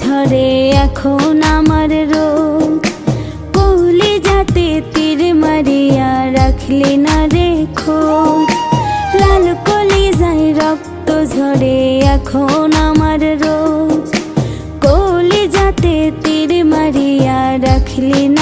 ঝরে এখন আমার রোগ। কহলি যাতে তীর মারিয়া রাখলি না রেখো লাল কলি যায় রক্ত ঝরে এখন আমার রোগ কহলি যাতে তীর মারিয়া রাখলি না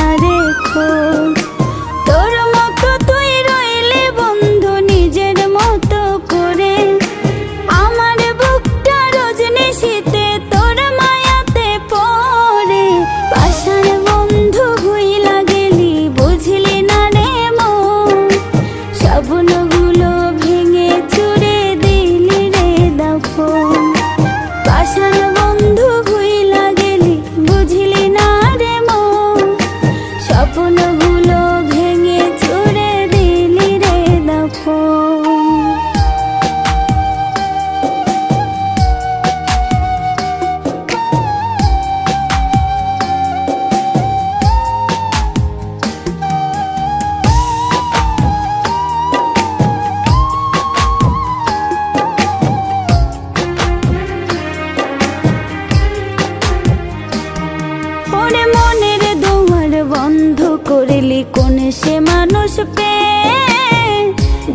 ওরে মনের দুয়ার বন্ধ করলি কোন সে মানুষ পে?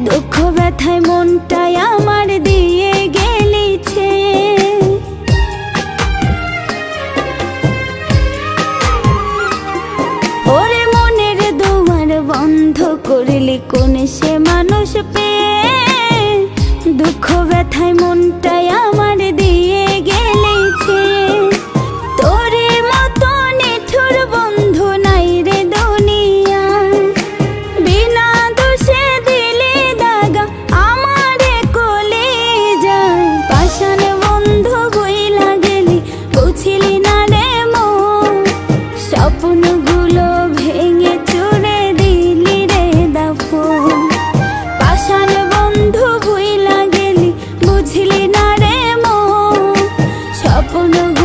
দুঃখ ব্যথায় মনটাই আমার দিয়ে গেলিছে। ওরে মনের দুয়ার বন্ধ করলি কোন সে মানুষ পেয়ে স্বপ্নগুলো ভেঙে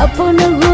আপন